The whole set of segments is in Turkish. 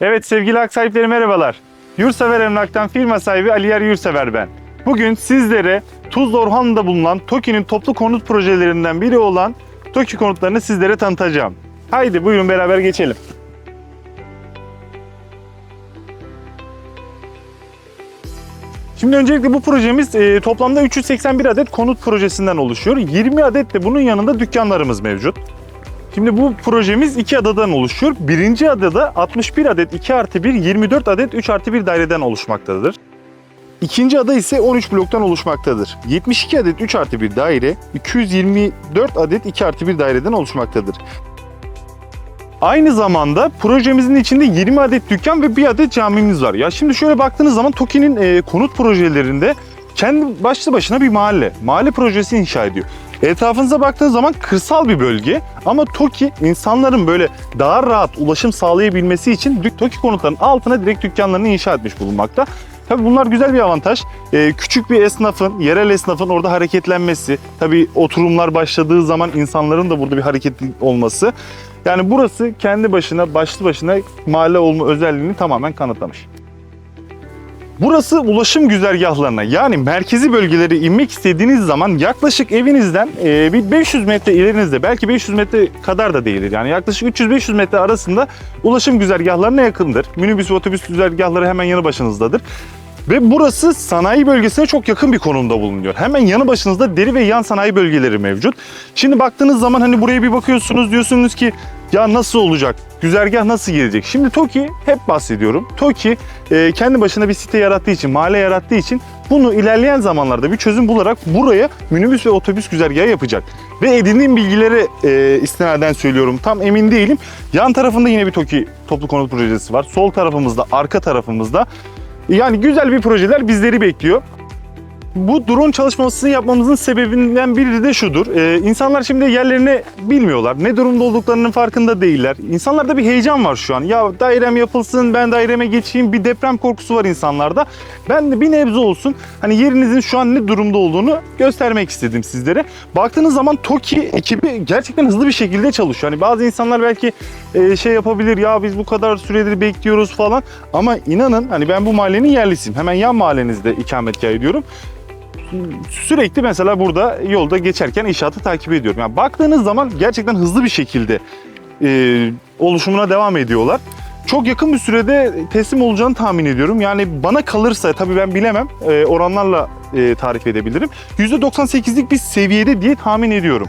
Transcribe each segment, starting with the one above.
Evet sevgili hak sahipleri merhabalar. Yurtsever Emlak'tan firma sahibi Ali Yer Yurtsever ben. Bugün sizlere Tuzla Orhanlı'da bulunan TOKİ'nin toplu konut projelerinden biri olan TOKİ konutlarını sizlere tanıtacağım. Haydi buyurun beraber geçelim. Şimdi öncelikle bu projemiz e, toplamda 381 adet konut projesinden oluşuyor. 20 adet de bunun yanında dükkanlarımız mevcut. Şimdi bu projemiz iki adadan oluşuyor. Birinci adada 61 adet 2 artı 1, 24 adet 3 artı 1 daireden oluşmaktadır. İkinci ada ise 13 bloktan oluşmaktadır. 72 adet 3 artı 1 daire, 224 adet 2 artı 1 daireden oluşmaktadır. Aynı zamanda projemizin içinde 20 adet dükkan ve 1 adet camimiz var. Ya şimdi şöyle baktığınız zaman TOKİ'nin e, konut projelerinde kendi başlı başına bir mahalle, mahalle projesi inşa ediyor. Etrafınıza baktığınız zaman kırsal bir bölge ama TOKİ insanların böyle daha rahat ulaşım sağlayabilmesi için TOKİ konutlarının altına direkt dükkanlarını inşa etmiş bulunmakta. Tabii bunlar güzel bir avantaj. Ee, küçük bir esnafın, yerel esnafın orada hareketlenmesi, tabii oturumlar başladığı zaman insanların da burada bir hareket olması. Yani burası kendi başına, başlı başına mahalle olma özelliğini tamamen kanıtlamış. Burası ulaşım güzergahlarına yani merkezi bölgelere inmek istediğiniz zaman yaklaşık evinizden e, bir 500 metre ilerinizde belki 500 metre kadar da değildir. Yani yaklaşık 300-500 metre arasında ulaşım güzergahlarına yakındır. Minibüs ve otobüs güzergahları hemen yanı başınızdadır. Ve burası sanayi bölgesine çok yakın bir konumda bulunuyor. Hemen yanı başınızda deri ve yan sanayi bölgeleri mevcut. Şimdi baktığınız zaman hani buraya bir bakıyorsunuz diyorsunuz ki ya nasıl olacak? Güzergah nasıl gelecek? Şimdi TOKİ hep bahsediyorum. TOKİ e, kendi başına bir site yarattığı için, mahalle yarattığı için bunu ilerleyen zamanlarda bir çözüm bularak buraya minibüs ve otobüs güzergahı yapacak. Ve edindiğim bilgilere e, istinaden söylüyorum. Tam emin değilim. Yan tarafında yine bir TOKİ toplu konut projesi var. Sol tarafımızda, arka tarafımızda. Yani güzel bir projeler bizleri bekliyor. Bu drone çalışmasını yapmamızın sebebinden biri de şudur. Ee, insanlar şimdi yerlerini bilmiyorlar. Ne durumda olduklarının farkında değiller. İnsanlarda bir heyecan var şu an. Ya dairem yapılsın, ben daireme geçeyim. Bir deprem korkusu var insanlarda. Ben de bir nebze olsun hani yerinizin şu an ne durumda olduğunu göstermek istedim sizlere. Baktığınız zaman TOKİ ekibi gerçekten hızlı bir şekilde çalışıyor. Hani bazı insanlar belki e, şey yapabilir ya biz bu kadar süredir bekliyoruz falan. Ama inanın hani ben bu mahallenin yerlisiyim. Hemen yan mahallenizde ikametgah ediyorum sürekli mesela burada yolda geçerken inşaatı takip ediyorum. Yani baktığınız zaman gerçekten hızlı bir şekilde e, oluşumuna devam ediyorlar. Çok yakın bir sürede teslim olacağını tahmin ediyorum. Yani bana kalırsa tabii ben bilemem e, oranlarla e, tarif edebilirim. %98'lik bir seviyede diye tahmin ediyorum.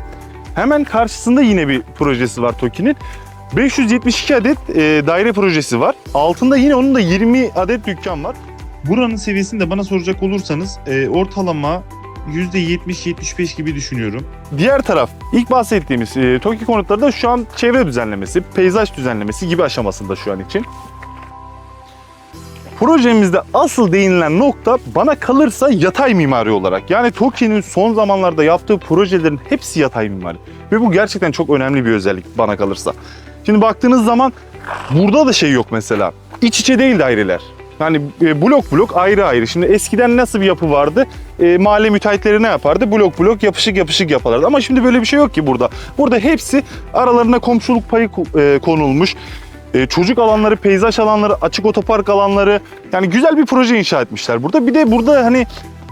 Hemen karşısında yine bir projesi var TOKİ'nin. 572 adet e, daire projesi var. Altında yine onun da 20 adet dükkan var. Buranın seviyesini de bana soracak olursanız e, ortalama %70-75 gibi düşünüyorum. Diğer taraf ilk bahsettiğimiz e, TOKİ konutları da şu an çevre düzenlemesi, peyzaj düzenlemesi gibi aşamasında şu an için. Projemizde asıl değinilen nokta bana kalırsa yatay mimari olarak. Yani TOKİ'nin son zamanlarda yaptığı projelerin hepsi yatay mimari. Ve bu gerçekten çok önemli bir özellik bana kalırsa. Şimdi baktığınız zaman burada da şey yok mesela. İç içe değil daireler. Yani e, blok blok ayrı ayrı. Şimdi eskiden nasıl bir yapı vardı? E, mahalle müteahhitleri ne yapardı? Blok blok yapışık yapışık yaparlardı. Ama şimdi böyle bir şey yok ki burada. Burada hepsi aralarına komşuluk payı e, konulmuş. E, çocuk alanları, peyzaj alanları, açık otopark alanları. Yani güzel bir proje inşa etmişler burada. Bir de burada hani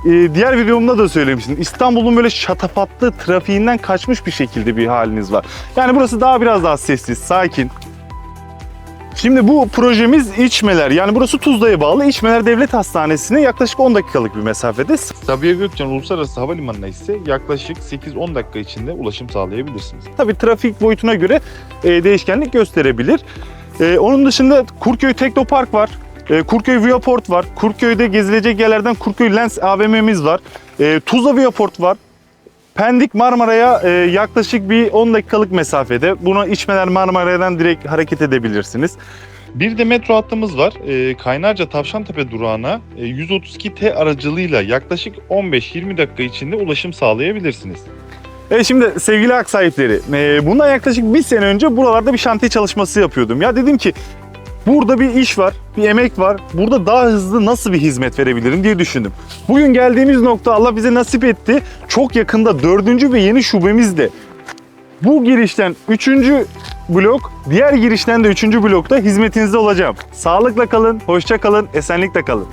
e, diğer videomda da söylemiştim. İstanbul'un böyle şatafatlı trafiğinden kaçmış bir şekilde bir haliniz var. Yani burası daha biraz daha sessiz, sakin. Şimdi bu projemiz İçmeler. Yani burası Tuzla'ya bağlı. İçmeler Devlet Hastanesi'ne yaklaşık 10 dakikalık bir mesafede. Sabiha Gökçen Uluslararası Havalimanı'na ise yaklaşık 8-10 dakika içinde ulaşım sağlayabilirsiniz. Tabii trafik boyutuna göre e, değişkenlik gösterebilir. E, onun dışında Kurköy Teknopark var. E, Kurköy Viaport var. Kurköy'de gezilecek yerlerden Kurköy Lens AVM'miz var. Tuzla Viaport var. Pendik Marmara'ya e, yaklaşık bir 10 dakikalık mesafede. Buna içmeler Marmara'dan direkt hareket edebilirsiniz. Bir de metro hattımız var. E, Kaynarca Tavşantepe durağına e, 132T aracılığıyla yaklaşık 15-20 dakika içinde ulaşım sağlayabilirsiniz. Evet şimdi sevgili hak sahipleri, e, bundan yaklaşık bir sene önce buralarda bir şantiye çalışması yapıyordum. Ya dedim ki burada bir iş var, bir emek var. Burada daha hızlı nasıl bir hizmet verebilirim diye düşündüm. Bugün geldiğimiz nokta Allah bize nasip etti. Çok yakında dördüncü ve yeni şubemizde. Bu girişten üçüncü blok, diğer girişten de üçüncü blokta hizmetinizde olacağım. Sağlıkla kalın, hoşça kalın, esenlikle kalın.